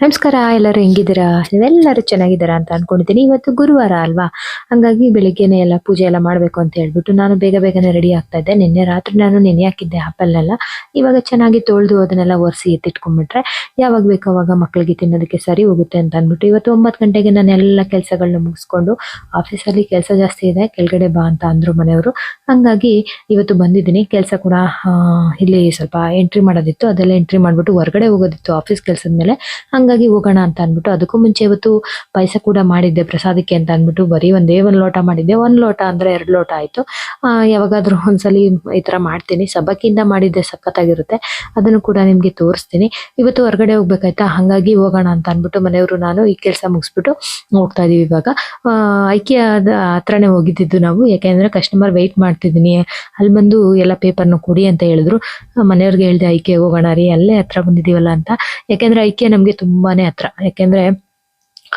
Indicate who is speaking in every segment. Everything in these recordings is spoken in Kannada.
Speaker 1: ನಮಸ್ಕಾರ, ಎಲ್ಲರೂ ಹೆಂಗಿದ್ದೀರಾ? ನೀವೆಲ್ಲರೂ ಚೆನ್ನಾಗಿದ್ದೀರಾ ಅಂತ ಅನ್ಕೊಂಡಿದ್ದೀನಿ. ಇವತ್ತು ಗುರುವಾರ ಅಲ್ವಾ? ಹಂಗಾಗಿ ಬೆಳಿಗ್ಗೆನೆ ಎಲ್ಲ ಪೂಜೆ ಎಲ್ಲ ಮಾಡಬೇಕು ಅಂತ ಹೇಳ್ಬಿಟ್ಟು ನಾನು ಬೇಗ ಬೇಗನೆ ರೆಡಿ ಆಗ್ತಾ ಇದ್ದೆ. ನಿನ್ನೆ ರಾತ್ರಿ ನಾನು ನೆನೆ ಹಾಕಿದ್ದೆ ಆ್ಯಪಲ್ನೆಲ್ಲ ಇವಾಗ ಚೆನ್ನಾಗಿ ತೊಳೆದು ಅದನ್ನೆಲ್ಲ ಒರೆಸಿ ಎತ್ತಿಟ್ಕೊಂಡ್ಬಿಟ್ರೆ ಯಾವಾಗ ಬೇಕೋ ಅವಾಗ ಮಕ್ಕಳಿಗೆ ತಿನ್ನೋದಕ್ಕೆ ಸರಿ ಹೋಗುತ್ತೆ ಅಂತ ಅಂದ್ಬಿಟ್ಟು ಇವತ್ತು ಒಂಬತ್ತು ಗಂಟೆಗೆ ನಾನು ಎಲ್ಲ ಕೆಲಸಗಳನ್ನ ಮುಗಿಸ್ಕೊಂಡು ಆಫೀಸಲ್ಲಿ ಕೆಲಸ ಜಾಸ್ತಿ ಇದೆ. ಕೆಳಗಡೆ ಬಾ ಅಂತ ಅಂದರು ಮನೆಯವರು. ಹಂಗಾಗಿ ಇವತ್ತು ಬಂದಿದ್ದೀನಿ. ಕೆಲಸ ಕೂಡ ಇಲ್ಲಿ ಸ್ವಲ್ಪ ಎಂಟ್ರಿ ಮಾಡೋದಿತ್ತು. ಅದೆಲ್ಲ ಎಂಟ್ರಿ ಮಾಡ್ಬಿಟ್ಟು ಹೊರಗಡೆ ಹೋಗೋದಿತ್ತು ಆಫೀಸ್ ಕೆಲಸದ ಮೇಲೆ. ಹಂಗಾಗಿ ಹೋಗೋಣ ಅಂತ ಅಂದ್ಬಿಟ್ಟು ಅದಕ್ಕೂ ಮುಂಚೆ ಇವತ್ತು ಪಾಯಸ ಕೂಡ ಮಾಡಿದ್ದೆ, ಪ್ರಸಾದಕ್ಕೆ ಅಂತ ಅಂದ್ಬಿಟ್ಟು ಬರೀ ಒಂದೇ ಒಂದು ಲೋಟ ಮಾಡಿದ್ದೆ. ಒಂದು ಲೋಟ ಅಂದ್ರೆ ಎರಡು ಲೋಟ ಆಯ್ತು. ಯಾವಾಗಾದ್ರೂ ಒಂದ್ಸಲಿ ಈ ತರ ಮಾಡ್ತೀನಿ. ಸಬ್ಬಕ್ಕಿಂದ ಮಾಡಿದ್ದೆ ಸಖತ್ತಾಗಿರುತ್ತೆ. ಅದನ್ನು ಕೂಡ ನಿಮ್ಗೆ ತೋರಿಸ್ತೀನಿ. ಇವತ್ತು ಹೊರಗಡೆ ಹೋಗ್ಬೇಕಾಯ್ತಾ? ಹಂಗಾಗಿ ಹೋಗೋಣ ಅಂತ ಅಂದ್ಬಿಟ್ಟು ಮನೆಯವರು ನಾನು ಈ ಕೆಲಸ ಮುಗಿಸ್ಬಿಟ್ಟು ಹೋಗ್ತಾ ಇದೀವಿ ಇವಾಗ. ಐಕಿಯಾದ ಹತ್ರನೇ ಹೋಗಿದ್ದಿದ್ದು ನಾವು. ಯಾಕೆಂದ್ರೆ ಕಸ್ಟಮರ್ ವೆಯ್ಟ್ ಮಾಡ್ತಿದ್ದೀನಿ. ಅಲ್ಲಿ ಬಂದು ಎಲ್ಲ ಪೇಪರ್ನ ಕೊಡಿ ಅಂತ ಹೇಳಿದ್ರು. ಮನೆಯವ್ರಿಗೆ ಹೇಳಿದೆ, ಐಕೆ ಹೋಗೋಣ ರೀ, ಅಲ್ಲೇ ಹತ್ರ ಬಂದಿದೀವಲ್ಲ ಅಂತ. ಯಾಕೆಂದ್ರೆ ಐಕೆ ನಮ್ಗೆ ತುಂಬಾನೇ ಹತ್ರ. ಯಾಕೆಂದ್ರೆ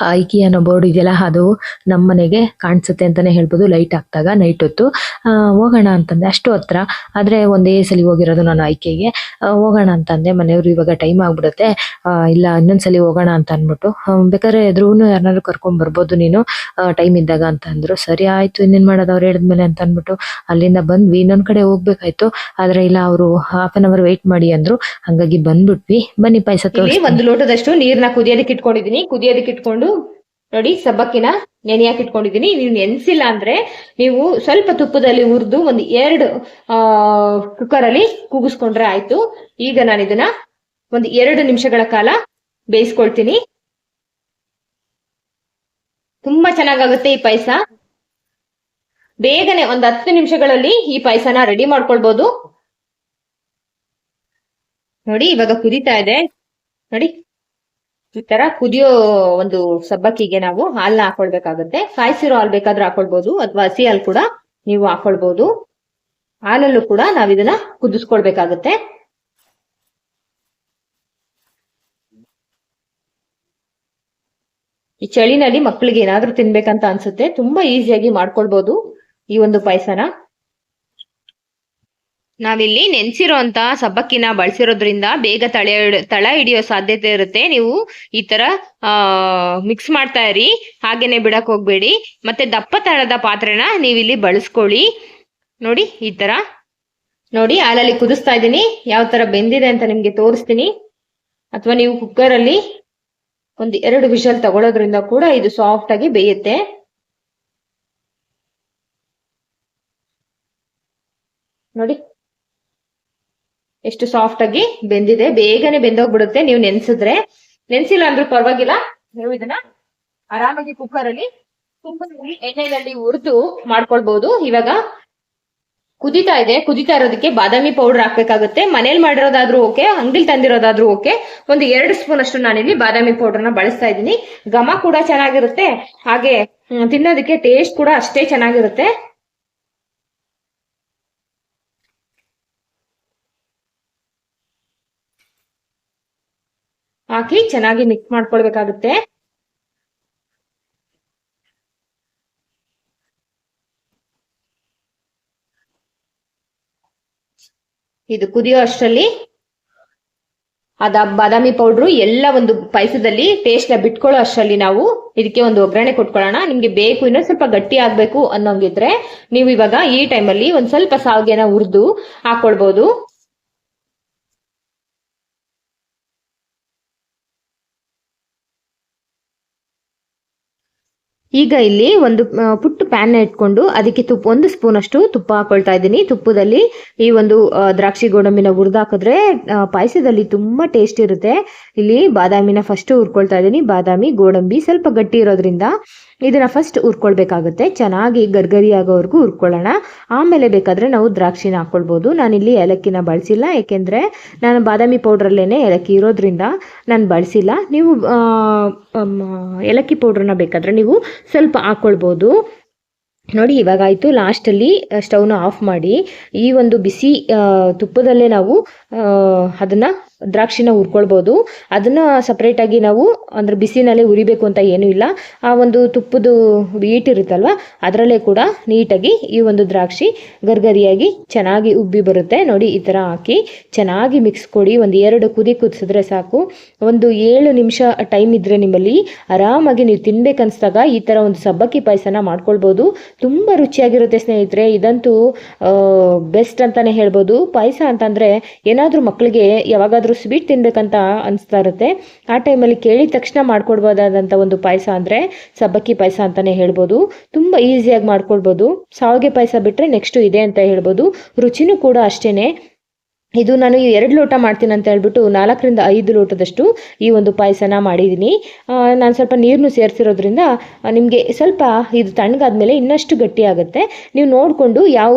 Speaker 1: ಐಕಿ ಅನ್ನೋ ಬೋರ್ಡ್ ಇದೆಯಲ್ಲ ಅದು ನಮ್ಮ ಮನೆಗೆ ಕಾಣಿಸುತ್ತೆ ಅಂತಾನೆ ಹೇಳ್ಬೋದು. ಲೈಟ್ ಹಾಕ್ದಾಗ ನೈಟ್ ಹೊತ್ತು. ಆ, ಹೋಗೋಣ ಅಂತಂದೆ. ಅಷ್ಟು ಹತ್ರ. ಆದ್ರೆ ಒಂದೇ ಸಲ ಹೋಗಿರೋದು ನಾನು ಐಕೆಗೆ ಹೋಗೋಣ ಅಂತಂದೆ. ಮನೆಯವರು ಇವಾಗ ಟೈಮ್ ಆಗ್ಬಿಡುತ್ತೆ. ಇಲ್ಲ ಇನ್ನೊಂದ್ಸಲಿ ಹೋಗೋಣ ಅಂತ ಅಂದ್ಬಿಟ್ಟು. ಬೇಕಾದ್ರೆ ಎದುರು ಯಾರನ್ನಾದ್ರು ಕರ್ಕೊಂಡ್ ಬರ್ಬೋದು ನೀನು. ಟೈಮ್ ಇದ್ದಾಗ ಅಂತ ಅಂದ್ರು. ಸರಿ ಆಯ್ತು. ಇನ್ನೇನ್ ಮಾಡೋದು ಅವ್ರು ಹೇಳಿದ್ಮೇಲೆ ಅಂತ ಅಂದ್ಬಿಟ್ಟು ಅಲ್ಲಿಂದ ಬಂದ್ವಿ. ಇನ್ನೊಂದ್ ಕಡೆ ಹೋಗ್ಬೇಕಾಯ್ತು. ಆದ್ರೆ ಇಲ್ಲ ಅವರು ಹಾಫ್ ಅನ್ ಅವರ್ ವೆಯ್ಟ್ ಮಾಡಿ ಅಂದ್ರು. ಹಂಗಾಗಿ ಬಂದ್ಬಿಟ್ವಿ. ಬನ್ನಿ ಪಾಯಸ
Speaker 2: ಒಂದು ಲೋಟದಷ್ಟು ನೀರ್ನ ಕುದಿಯೋದಕ್ಕೆ ಇಟ್ಕೊಂಡಿದ್ದೀನಿ. ಕುದಿಯೋದಕ್ಕೆ ಇಟ್ಕೊಂಡು ನೋಡಿ ಸಬ್ಬಕ್ಕಿನ ನೆನೆಯಾಕೆ ಇಟ್ಕೊಂಡಿದ್ದೀನಿ. ನೀವು ನೆನೆಸಿಲ್ಲ ಅಂದ್ರೆ ನೀವು ಸ್ವಲ್ಪ ತುಪ್ಪದಲ್ಲಿ ಹುರಿದು ಒಂದು ಎರಡು ಕುಕ್ಕರ್ ಅಲ್ಲಿ ಕೂಗಿಸ್ಕೊಂಡ್ರೆ ಆಯ್ತು. ಈಗ ನಾನು ಇದನ್ನ ಒಂದು ಎರಡು ನಿಮಿಷಗಳ ಕಾಲ ಬೇಯಿಸ್ಕೊಳ್ತೀನಿ. ತುಂಬಾ ಚೆನ್ನಾಗಾಗುತ್ತೆ ಈ ಪಾಯಸ. ಬೇಗನೆ ಒಂದ್ ಹತ್ತು ನಿಮಿಷಗಳಲ್ಲಿ ಈ ಪಾಯಸನ ರೆಡಿ ಮಾಡ್ಕೊಳ್ಬಹುದು ನೋಡಿ ಇವಾಗ ಕುದೀತಾ ಇದೆ. ನೋಡಿ. ಈ ತರ ಕುದಿಯೋ ಒಂದು ಸಬ್ಬಕ್ಕಿಗೆ ನಾವು ಹಾಲ್ನ ಹಾಕೊಳ್ಬೇಕಾಗುತ್ತೆ. ಕಾಯಿಸಿರೋ ಹಾಲ್ ಬೇಕಾದ್ರೂ ಹಾಕೊಳ್ಬಹುದು ಅಥವಾ ಹಸಿ ಹಾಲ್ ಕೂಡ ನೀವು ಹಾಕೊಳ್ಬಹುದು ಹಾಲಲ್ಲೂ ಕೂಡ ನಾವ್ ಇದನ್ನ ಕುದಿಸ್ಕೊಳ್ಬೇಕಾಗುತ್ತೆ. ಈ ಚಳಿನಲ್ಲಿ ಮಕ್ಕಳಿಗೆ ಏನಾದ್ರೂ ತಿನ್ಬೇಕಂತ ಅನ್ಸುತ್ತೆ, ತುಂಬಾ ಈಸಿಯಾಗಿ ಮಾಡ್ಕೊಳ್ಬಹುದು ಈ ಒಂದು ಪಾಯಸನ. ನಾವಿಲ್ಲಿ ನೆನೆಸಿರೋ ಅಂತ ಸಬ್ಬಕ್ಕಿನ ಬಳಸಿರೋದ್ರಿಂದ ಬೇಗ ತಳೆ ತಳ ಹಿಡಿಯೋ ಸಾಧ್ಯತೆ ಇರುತ್ತೆ. ನೀವು ಈ ತರ ಮಿಕ್ಸ್ ಮಾಡ್ತಾ ಇರಿ. ಹಾಗೇನೆ ಬಿಡಕ್ ಹೋಗ್ಬೇಡಿ. ಮತ್ತೆ ದಪ್ಪ ತಳದ ಪಾತ್ರೆನ ನೀವಿಲ್ಲಿ ಬಳಸ್ಕೊಳ್ಳಿ. ನೋಡಿ, ಈ ತರ ನೋಡಿ, ಹಾಲಲ್ಲಿ ಕುದಿಸ್ತಾ ಇದ್ದೀನಿ. ಯಾವ ತರ ಬೆಂದಿದೆ ಅಂತ ನಿಮ್ಗೆ ತೋರಿಸ್ತೀನಿ. ಅಥವಾ ನೀವು ಕುಕ್ಕರ್ ಅಲ್ಲಿ ಒಂದು ಎರಡು ವಿಷಲ್ ತಗೊಳ್ಳೋದ್ರಿಂದ ಕೂಡ ಇದು ಸಾಫ್ಟ್ ಆಗಿ ಬೇಯುತ್ತೆ. ನೋಡಿ ಎಷ್ಟು ಸಾಫ್ಟ್ ಆಗಿ ಬೆಂದಿದೆ, ಬೇಗನೆ ಬೆಂದೋಗ್ಬಿಡುತ್ತೆ. ನೀವು ನೆನ್ಸಿದ್ರೆ, ನೆನ್ಸಿಲ್ಲ ಅಂದ್ರೂ ಪರವಾಗಿಲ್ಲ. ನೀವು ಇದನ್ನ ಆರಾಮಾಗಿ ಕುಕ್ಕರ್ ಅಲ್ಲಿ ಕುಕ್ಕರ್ ಎಣ್ಣೆಯಲ್ಲಿ ಹುರಿದು ಮಾಡ್ಕೊಳ್ಬಹುದು ಇವಾಗ ಕುದಿತಾ ಇದೆ. ಕುದಿತಾ ಇರೋದಕ್ಕೆ ಬಾದಾಮಿ ಪೌಡರ್ ಹಾಕ್ಬೇಕಾಗುತ್ತೆ. ಮನೇಲಿ ಮಾಡಿರೋದಾದ್ರೂ ಓಕೆ ಅಂಗಡಿಲಿ ತಂದಿರೋದಾದ್ರೂ ಓಕೆ ಒಂದು ಎರಡು ಸ್ಪೂನ್ ಅಷ್ಟು ನಾನಿಲ್ಲಿ ಬಾದಾಮಿ ಪೌಡರ್ನ ಬಳಸ್ತಾ ಇದ್ದೀನಿ. ಘಮ ಕೂಡ ಚೆನ್ನಾಗಿರುತ್ತೆ. ಹಾಗೆ ತಿನ್ನೋದಕ್ಕೆ ಟೇಸ್ಟ್ ಕೂಡ ಅಷ್ಟೇ ಚೆನ್ನಾಗಿರುತ್ತೆ. ಹಾಕಿ ಚೆನ್ನಾಗಿ ಮಿಕ್ಸ್ ಮಾಡ್ಕೊಳ್ಬೇಕಾಗುತ್ತೆ. ಇದು ಕುದಿಯೋ ಅಷ್ಟರಲ್ಲಿ ಅದ ಬಾದಾಮಿ ಪೌಡ್ರು ಎಲ್ಲ ಒಂದು ಪಾಯಸದಲ್ಲಿ ಟೇಸ್ಟ್ನ ಬಿಟ್ಕೊಳ್ಳೋ ಅಷ್ಟರಲ್ಲಿ ನಾವು ಇದಕ್ಕೆ ಒಂದು ಒಗ್ಗರಣೆ ಕೊಟ್ಕೊಳ್ಳೋಣ. ನಿಮ್ಗೆ ಬೇಕು ಇನ್ನೊಂದು ಸ್ವಲ್ಪ ಗಟ್ಟಿ ಆಗ್ಬೇಕು ಅನ್ನೋಂಗಿದ್ರೆ ನೀವು ಇವಾಗ ಈ ಟೈಮಲ್ಲಿ ಒಂದ್ ಸ್ವಲ್ಪ ಸಾವಿಗೆನ ಹುರಿದು ಹಾಕೊಳ್ಬಹುದು ಈಗ ಇಲ್ಲಿ ಒಂದು ಪುಟ್ಟ ಪ್ಯಾನ್ ಇಟ್ಕೊಂಡು ಅದಕ್ಕೆ ತುಪ್ಪ ಒಂದು ಸ್ಪೂನ್ ಅಷ್ಟು ತುಪ್ಪ ಹಾಕೊಳ್ತಾ ಇದ್ದೀನಿ. ತುಪ್ಪದಲ್ಲಿ ಈ ಒಂದು ದ್ರಾಕ್ಷಿ ಗೋಡಂಬಿನ ಹುರಿದಾಕಿದ್ರೆ ಪಾಯಸದಲ್ಲಿ ತುಂಬಾ ಟೇಸ್ಟ್ ಇರುತ್ತೆ. ಇಲ್ಲಿ ಬಾದಾಮಿನ ಫಸ್ಟ್ ಹುರ್ಕೊಳ್ತಾ ಇದ್ದೀನಿ. ಬಾದಾಮಿ, ಗೋಡಂಬಿ ಸ್ವಲ್ಪ ಗಟ್ಟಿ ಇರೋದ್ರಿಂದ ಇದನ್ನ ಫಸ್ಟ್ ಹುರ್ಕೊಳ್ಬೇಕಾಗುತ್ತೆ. ಚೆನ್ನಾಗಿ ಗರ್ಗರಿ ಆಗೋವರೆಗೂ ಹುರ್ಕೊಳ್ಳೋಣ. ಆಮೇಲೆ ಬೇಕಾದ್ರೆ ನಾವು ದ್ರಾಕ್ಷಿನ ಹಾಕ್ಕೊಳ್ಬೋದು. ನಾನಿಲ್ಲಿ ಏಲಕ್ಕಿನ ಬಳಸಿಲ್ಲ, ಏಕೆಂದರೆ ನಾನು ಬಾದಾಮಿ ಪೌಡ್ರಲ್ಲೇ ಏಲಕ್ಕಿ ಇರೋದ್ರಿಂದ ನಾನು ಬಳಸಿಲ್ಲ. ನೀವು ಏಲಕ್ಕಿ ಪೌಡ್ರನ್ನ ಬೇಕಾದ್ರೆ ನೀವು ಸ್ವಲ್ಪ ಹಾಕ್ಕೊಳ್ಬೋದು. ನೋಡಿ, ಇವಾಗಾಯಿತು ಲಾಸ್ಟಲ್ಲಿ ಸ್ಟವ್ನ ಆಫ್ ಮಾಡಿ ಈ ಒಂದು ಬಿಸಿ ತುಪ್ಪದಲ್ಲೇ ನಾವು ಅದನ್ನ ದ್ರಾಕ್ಷಿನ ಹುರ್ಕೊಳ್ಬೋದು. ಅದನ್ನ ಸಪ್ರೇಟಾಗಿ ನಾವು ಅಂದ್ರೆ ಬಿಸಿನಲ್ಲಿ ಉರಿಬೇಕು ಅಂತ ಏನೂ ಇಲ್ಲ. ಆ ಒಂದು ತುಪ್ಪದ ಇರುತ್ತಲ್ವ, ಅದರಲ್ಲೇ ಕೂಡ ನೀಟಾಗಿ ಈ ಒಂದು ದ್ರಾಕ್ಷಿ ಗರ್ಗರಿಯಾಗಿ ಚೆನ್ನಾಗಿ ಉಬ್ಬಿ ಬರುತ್ತೆ. ನೋಡಿ, ಈ ತರ ಹಾಕಿ ಚೆನ್ನಾಗಿ ಮಿಕ್ಸ್ ಕೊಡಿ. ಒಂದು ಎರಡು ಕುದಿ ಕುದಿಸಿದ್ರೆ ಸಾಕು. ಒಂದು ಏಳು ನಿಮಿಷ ಟೈಮ್ ಇದ್ರೆ ನಿಮ್ಮಲ್ಲಿ ಆರಾಮಾಗಿ ನೀವು ತಿನ್ಬೇಕನ್ಸ್ದಾಗ ಈ ತರ ಒಂದು ಸಬ್ಬಕ್ಕಿ ಪಾಯಸನ ಮಾಡ್ಕೊಳ್ಬೋದು. ತುಂಬ ರುಚಿಯಾಗಿರುತ್ತೆ ಸ್ನೇಹಿತರೆ. ಇದಂತೂ ಬೆಸ್ಟ್ ಅಂತಾನೆ ಹೇಳ್ಬೋದು. ಪಾಯಸ ಅಂತಂದ್ರೆ ಏನಾದ್ರೂ ಮಕ್ಕಳಿಗೆ ಯಾವಾಗಾದರೂ ಸ್ವೀಟ್ ತಿನ್ಬೇಕಂತ ಅನಿಸ್ತಾ ಇರುತ್ತೆ. ಆ ಟೈಮಲ್ಲಿ ಕೇಳಿದ ತಕ್ಷಣ ಮಾಡ್ಕೊಡ್ಬೋದಾದಂಥ ಒಂದು ಪಾಯಸ ಅಂದರೆ ಸಬ್ಬಕ್ಕಿ ಪಾಯಸ ಅಂತಲೇ ಹೇಳ್ಬೋದು. ತುಂಬ ಈಸಿಯಾಗಿ ಮಾಡ್ಕೊಳ್ಬೋದು ಶಾವಿಗೆ ಪಾಯಸ ಬಿಟ್ಟರೆ ನೆಕ್ಸ್ಟು ಇದೆ ಅಂತ ಹೇಳ್ಬೋದು. ರುಚಿನೂ ಕೂಡ ಅಷ್ಟೇ ಇದು ನಾನು ಈ ಎರಡು ಲೋಟ ಮಾಡ್ತೀನಿ ಅಂತ ಹೇಳ್ಬಿಟ್ಟು ನಾಲ್ಕರಿಂದ ಐದು ಲೋಟದಷ್ಟು ಈ ಒಂದು ಪಾಯಸನ ಮಾಡಿದ್ದೀನಿ. ನಾನು ಸ್ವಲ್ಪ ನೀರನ್ನು ಸೇರಿಸಿರೋದ್ರಿಂದ ನಿಮಗೆ ಸ್ವಲ್ಪ ಇದು ತಣ್ಣಗಾದ್ಮೇಲೆ ಇನ್ನಷ್ಟು ಗಟ್ಟಿ ಆಗುತ್ತೆ. ನೀವು ನೋಡಿಕೊಂಡು ಯಾವ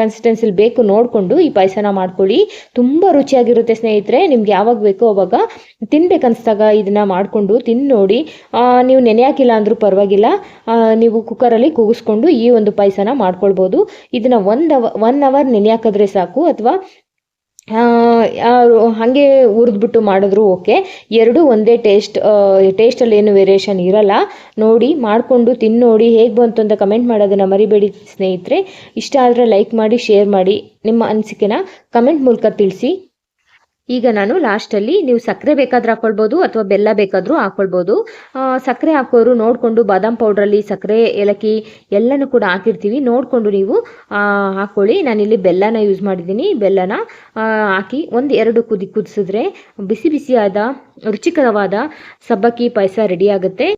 Speaker 2: ಕನ್ಸಿಸ್ಟೆನ್ಸಿಲಿ ಬೇಕು ನೋಡಿಕೊಂಡು ಈ ಪಾಯಸನ ಮಾಡ್ಕೊಳ್ಳಿ. ತುಂಬ ರುಚಿಯಾಗಿರುತ್ತೆ ಸ್ನೇಹಿತರೆ, ನಿಮ್ಗೆ ಯಾವಾಗ ಬೇಕೋ ಅವಾಗ ತಿನ್ಬೇಕನ್ಸ್ದಾಗ ಇದನ್ನು ಮಾಡಿಕೊಂಡು ತಿಂದು ನೋಡಿ. ನೀವು ನೆನೆ ಹಾಕಿಲ್ಲ ಅಂದರೂ ಪರವಾಗಿಲ್ಲ. ನೀವು ಕುಕ್ಕರಲ್ಲಿ ಕೂಗಿಸ್ಕೊಂಡು ಈ ಒಂದು ಪಾಯಸನ ಮಾಡ್ಕೊಳ್ಬೋದು. ಇದನ್ನು ಒಂದು ಅವ ಒನ್ ಅವರ್ ನೆನೆ ಹಾಕಿದ್ರೆ ಸಾಕು, ಅಥವಾ ಹಾಗೆ ಹುರಿದ್ಬಿಟ್ಟು ಮಾಡಿದ್ರು ಓಕೆ. ಎರಡೂ ಒಂದೇ ಟೇಸ್ಟ್ ಟೇಸ್ಟಲ್ಲಿ ಏನು ವೇರಿಯೇಷನ್ ಇರಲ್ಲ. ನೋಡಿ, ಮಾಡಿಕೊಂಡು ತಿಂದು ನೋಡಿ, ಹೇಗೆ ಬಂತು ಅಂತ ಕಮೆಂಟ್ ಮಾಡೋದನ್ನು ಮರಿಬೇಡಿ ಸ್ನೇಹಿತರೆ. ಇಷ್ಟ ಆದರೆ ಲೈಕ್ ಮಾಡಿ ಶೇರ್ ಮಾಡಿ, ನಿಮ್ಮ ಅನಿಸಿಕೆನ ಕಮೆಂಟ್ ಮೂಲಕ ತಿಳಿಸಿ. ಈಗ ನಾನು ಲಾಸ್ಟಲ್ಲಿ ನೀವು ಸಕ್ಕರೆ ಬೇಕಾದ್ರೂ ಹಾಕ್ಕೊಳ್ಬೋದು ಅಥವಾ ಬೆಲ್ಲ ಬೇಕಾದರೂ ಹಾಕ್ಕೊಳ್ಬೋದು ಸಕ್ಕರೆ ಹಾಕೋರು ನೋಡಿಕೊಂಡು ಬಾದಾಮ್ ಪೌಡ್ರಲ್ಲಿ ಸಕ್ಕರೆ, ಏಲಕ್ಕಿ ಎಲ್ಲನೂ ಕೂಡ ಹಾಕಿರ್ತೀವಿ. ನೋಡಿಕೊಂಡು ನೀವು ಹಾಕೊಳ್ಳಿ. ಹಾಕ್ಕೊಳ್ಳಿ ನಾನಿಲ್ಲಿ ಬೆಲ್ಲನ ಯೂಸ್ ಮಾಡಿದ್ದೀನಿ. ಬೆಲ್ಲನ ಹಾಕಿ ಒಂದು ಎರಡು ಕುದಿ ಕುದಿಸಿದ್ರೆ ಬಿಸಿ ಬಿಸಿಯಾದ, ರುಚಿಕರವಾದ ಸಬ್ಬಕ್ಕಿ ಪಾಯಸ ರೆಡಿ ಆಗುತ್ತೆ.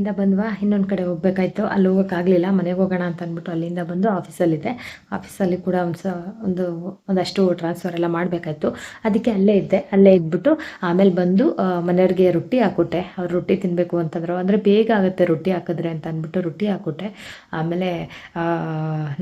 Speaker 1: ಇಂದ ಬಂದ್ವಾ? ಇನ್ನೊಂದು ಕಡೆ ಹೋಗ್ಬೇಕಾಯ್ತು. ಅಲ್ಲಿ ಹೋಗೋಕ್ಕಾಗಲಿಲ್ಲ. ಮನೆಗೆ ಹೋಗೋಣ ಅಂತ ಅಂದ್ಬಿಟ್ಟು ಅಲ್ಲಿಂದ ಬಂದು ಆಫೀಸಲ್ಲಿದ್ದೆ. ಆಫೀಸಲ್ಲಿ ಕೂಡ ಒಂದು ಸ ಒಂದು, ಒಂದಷ್ಟು ಟ್ರಾನ್ಸ್ಫರ್ ಎಲ್ಲ ಮಾಡಬೇಕಾಯ್ತು. ಅದಕ್ಕೆ ಅಲ್ಲೇ ಇದ್ದೆ. ಅಲ್ಲೇ ಇದ್ಬಿಟ್ಟು ಆಮೇಲೆ ಬಂದು ಮನೆಯವ್ರಿಗೆ ರೊಟ್ಟಿ ಹಾಕೊಟ್ಟೆ ಅವ್ರು ರೊಟ್ಟಿ ತಿನ್ನಬೇಕು ಅಂತಂದ್ರು. ಅಂದರೆ ಬೇಗ ಆಗುತ್ತೆ ರೊಟ್ಟಿ ಹಾಕಿದ್ರೆ ಅಂತ ಅಂದ್ಬಿಟ್ಟು ರೊಟ್ಟಿ ಹಾಕೊಟ್ಟೆ ಆಮೇಲೆ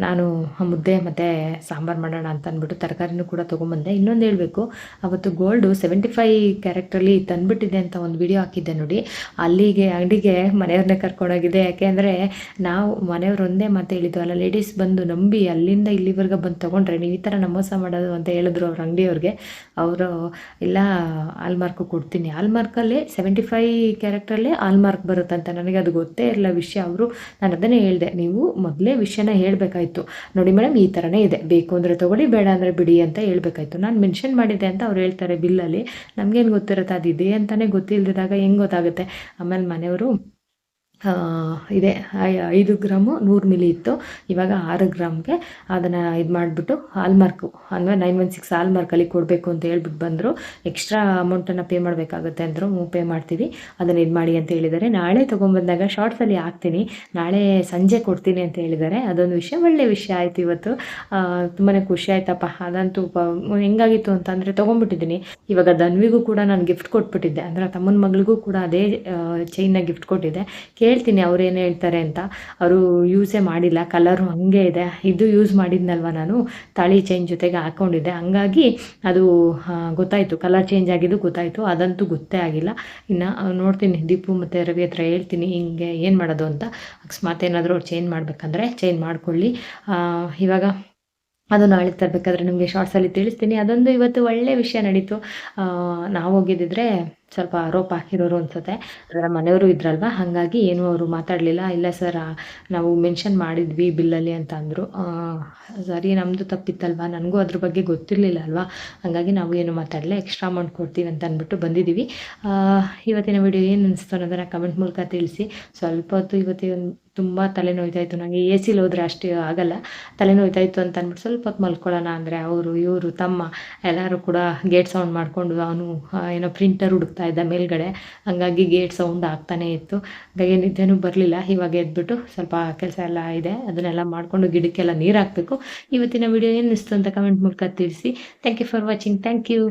Speaker 1: ನಾನು ಮುದ್ದೆ ಮತ್ತು ಸಾಂಬಾರು ಮಾಡೋಣ ಅಂತ ಅಂದ್ಬಿಟ್ಟು ತರಕಾರಿನೂ ಕೂಡ ತೊಗೊಂಬಂದೆ. ಇನ್ನೊಂದು ಹೇಳಬೇಕು. ಅವತ್ತು ಗೋಲ್ಡು ಸೆವೆಂಟಿ ಫೈವ್ ಕ್ಯಾರೆಕ್ಟ್ರಲ್ಲಿ ತಂದುಬಿಟ್ಟಿದೆ ಅಂತ ಒಂದು ವಿಡಿಯೋ ಹಾಕಿದ್ದೆ ನೋಡಿ. ಅಲ್ಲಿಗೆ, ಅಂಗಡಿಗೆ ಮನೆಯವ್ರನ್ನೇ ಕರ್ಕೊಂಡೋಗಿದ್ದೆ. ಯಾಕೆ ಅಂದರೆ ನಾವು ಮನೆಯವ್ರು ಒಂದೇ ಮಾತು ಹೇಳಿದ್ದು, ಅಲ್ಲ ಲೇಡೀಸ್ ಬಂದು ನಂಬಿ ಅಲ್ಲಿಂದ ಇಲ್ಲಿವರೆಗೆ ಬಂದು ತೊಗೊಂಡ್ರೆ ನೀವು ಈ ಥರ ನಮೋಸ ಮಾಡೋದು ಅಂತ ಹೇಳಿದ್ರು ಅವ್ರ ಅಂಗಡಿಯವ್ರಿಗೆ, ಅವರು, ಇಲ್ಲ ಆಲ್ಮಾರ್ಕು ಕೊಡ್ತೀನಿ. ಆಲ್ಮಾರ್ಕಲ್ಲಿ ಸೆವೆಂಟಿ ಫೈ ಕ್ಯಾರೆಕ್ಟ್ರಲ್ಲೇ ಆಲ್ಮಾರ್ಕ್ ಬರುತ್ತಂತ ನನಗೆ ಅದು ಗೊತ್ತೇ ಇರಲ್ಲ ವಿಷಯ. ಅವರು ನಾನು ಅದನ್ನೇ ಹೇಳಿದೆ, ನೀವು ಮೊದಲೇ ವಿಷಯನ ಹೇಳಬೇಕಾಯ್ತು. ನೋಡಿ ಮೇಡಮ್ ಈ ಥರನೇ ಇದೆ. ಬೇಕು ಅಂದರೆ ತೊಗೊಳ್ಳಿ, ಬೇಡ ಅಂದರೆ ಬಿಡಿ ಅಂತ ಹೇಳ್ಬೇಕಾಯ್ತು. ನಾನು ಮೆನ್ಷನ್ ಮಾಡಿದ್ದೆ ಅಂತ ಅವ್ರು ಹೇಳ್ತಾರೆ ಬಿಲ್ಲಲ್ಲಿ. ನಮಗೇನು ಗೊತ್ತಿರುತ್ತೆ ಅದು ಇದೆ ಅಂತಲೇ ಗೊತ್ತಿಲ್ಲದಿದ್ದಾಗ ಹೆಂಗೆ ಗೊತ್ತಾಗುತ್ತೆ? ಆಮೇಲೆ ಮನೆಯವರು ಇದೆ. ಐದು ಗ್ರಾಮು ನೂರು ಮಿಲಿ ಇತ್ತು. ಇವಾಗ ಆರು ಗ್ರಾಮ್ಗೆ ಅದನ್ನು ಇದು ಮಾಡಿಬಿಟ್ಟು ಹಾಲ್ಮಾರ್ಕು ಅಂದರೆ ನೈನ್ ಒನ್ ಸಿಕ್ಸ್ ಹಾಲ್ಮಾರ್ಕಲ್ಲಿ ಕೊಡಬೇಕು ಅಂತ ಹೇಳ್ಬಿಟ್ಟು ಬಂದರು. ಎಕ್ಸ್ಟ್ರಾ ಅಮೌಂಟನ್ನು ಪೇ ಮಾಡಬೇಕಾಗುತ್ತೆ ಅಂದರು. ಪೇ ಮಾಡ್ತೀವಿ. ಅದನ್ನು ಇದು ಮಾಡಿ ಅಂತ ಹೇಳಿದ್ದಾರೆ ನಾಳೆ ತೊಗೊಂಬಂದಾಗ ಶಾರ್ಟ್ಸಲ್ಲಿ ಹಾಕ್ತೀನಿ. ನಾಳೆ ಸಂಜೆ ಕೊಡ್ತೀನಿ ಅಂತ ಹೇಳಿದ್ದಾರೆ ಅದೊಂದು ವಿಷಯ. ಒಳ್ಳೆ ವಿಷಯ ಆಯಿತು ಇವತ್ತು. ತುಂಬಾ ಖುಷಿ ಆಯ್ತಪ್ಪ. ಅದಂತೂ ಹೆಂಗಾಗಿತ್ತು ಅಂತಂದರೆ ತೊಗೊಂಡ್ಬಿಟ್ಟಿದ್ದೀನಿ. ಇವಾಗ ದನ್ವಿಗೂ ಕೂಡ ನಾನು ಗಿಫ್ಟ್ ಕೊಟ್ಬಿಟ್ಟಿದ್ದೆ. ಅಂದರೆ ತಮ್ಮನ ಮಗಳಿಗೂ ಕೂಡ ಅದೇ ಚೈನ್ನ ಗಿಫ್ಟ್ ಕೊಟ್ಟಿದ್ದೆ. ಕೇಳ್ತೀನಿ ಅವ್ರು ಏನು ಹೇಳ್ತಾರೆ ಅಂತ. ಅವರು ಯೂಸೇ ಮಾಡಿಲ್ಲ ಕಲರು ಹಂಗೆ ಇದೆ. ಇದು ಯೂಸ್ ಮಾಡಿದ್ನಲ್ವ ನಾನು? ತಾಳಿ ಚೈನ್ ಜೊತೆಗೆ ಹಾಕ್ಕೊಂಡಿದ್ದೆ ಹಂಗಾಗಿ ಅದು ಗೊತ್ತಾಯಿತು. ಕಲರ್ ಚೇಂಜ್ ಆಗಿದ್ದು ಗೊತ್ತಾಯಿತು. ಅದಂತೂ ಗೊತ್ತೇ ಆಗಿಲ್ಲ. ಇನ್ನು ನೋಡ್ತೀನಿ. ದೀಪು ಮತ್ತು ರವಿ ಹತ್ರ ಹೇಳ್ತೀನಿ. ಹಿಂಗೆ ಏನು ಮಾಡೋದು ಅಂತ. ಅಕಸ್ಮಾತ್ ಏನಾದರೂ ಚೇಂಜ್ ಮಾಡಬೇಕಂದ್ರೆ ಚೇಂಜ್ ಮಾಡ್ಕೊಳ್ಳಿ. ಇವಾಗ ಅದು ನಾಳೆ ತರಬೇಕಾದ್ರೆ ನಿಮಗೆ ಶಾರ್ಟ್ಸಲ್ಲಿ ತಿಳಿಸ್ತೀನಿ. ಅದೊಂದು ಇವತ್ತು ಒಳ್ಳೆ ವಿಷಯ ನಡೀತು. ನಾವು ಹೋಗಿದ್ದಿದ್ರೆ ಸ್ವಲ್ಪ ಆರೋಪ ಹಾಕಿರೋರು ಅನ್ಸುತ್ತೆ. ಅದರ ಮನೆಯವರು ಇದ್ರಲ್ವಾ? ಹಾಗಾಗಿ ಏನು ಅವರು ಮಾತಾಡಲಿಲ್ಲ. ಇಲ್ಲ ಸರ್ ನಾವು ಮೆನ್ಷನ್ ಮಾಡಿದ್ವಿ ಬಿಲ್ಲಲ್ಲಿ ಅಂತ ಅಂದರು. ಸರಿ ನಮ್ಮದು ತಪ್ಪಿತ್ತಲ್ವ? ನನಗೂ ಅದ್ರ ಬಗ್ಗೆ ಗೊತ್ತಿರಲಿಲ್ಲ ಅಲ್ವಾ? ಹಾಗಾಗಿ ನಾವು ಏನು ಮಾತಾಡಲಿಲ್ಲ ಎಕ್ಸ್ಟ್ರಾ ಅಮೌಂಟ್ ಕೊಡ್ತೀವಿ ಅಂತ ಅಂದ್ಬಿಟ್ಟು ಬಂದಿದ್ದೀವಿ. ಇವತ್ತಿನ ವಿಡಿಯೋ ಏನು ಅನಿಸ್ತು ಅನ್ನೋದನ್ನು ಕಮೆಂಟ್ ಮೂಲಕ ತಿಳಿಸಿ. ಸ್ವಲ್ಪ ಹೊತ್ತು ಇವತ್ತಿನ ತುಂಬ ತಲೆ ಇತ್ತು ನನಗೆ ಎ ಸಿಲಿ ಹೋದ್ರೆ ಅಷ್ಟು ಆಗಲ್ಲ. ತಲೆನೋಯ್ತಾ ಇತ್ತು ಅಂತ ಅಂದ್ಬಿಟ್ಟು ಸ್ವಲ್ಪ ಹೊತ್ತು ಮಲ್ಕೊಳ್ಳೋಣ ಅಂದರೆ ಅವರು, ಇವರು, ತಮ್ಮ ಎಲ್ಲರೂ ಕೂಡ ಗೇಟ್ ಸೌಂಡ್ ಮಾಡಿಕೊಂಡು ಅವನು ಏನೋ ಪ್ರಿಂಟರ್ ಹುಡುಕ್ತಾ ಇದ್ದ ಮೇಲ್ಗಡೆ. ಹಂಗಾಗಿ ಗೇಟ್ ಸೌಂಡ್ ಆಗ್ತಾನೇ ಇತ್ತು. ಹಾಗಾಗಿ ನಿದ್ದೆನೂ ಬರಲಿಲ್ಲ. ಇವಾಗ ಎದ್ಬಿಟ್ಟು ಸ್ವಲ್ಪ ಕೆಲಸ ಎಲ್ಲ ಇದೆ. ಅದನ್ನೆಲ್ಲ ಮಾಡಿಕೊಂಡು ಗಿಡಕ್ಕೆಲ್ಲ ನೀರು ಹಾಕಬೇಕು. ಇವತ್ತಿನ ವಿಡಿಯೋ ಏನು ಇಸ್ತು ಅಂತ ಕಮೆಂಟ್ ಮೂಲಕ ತಿಳಿಸಿ. Thank you for watching thank you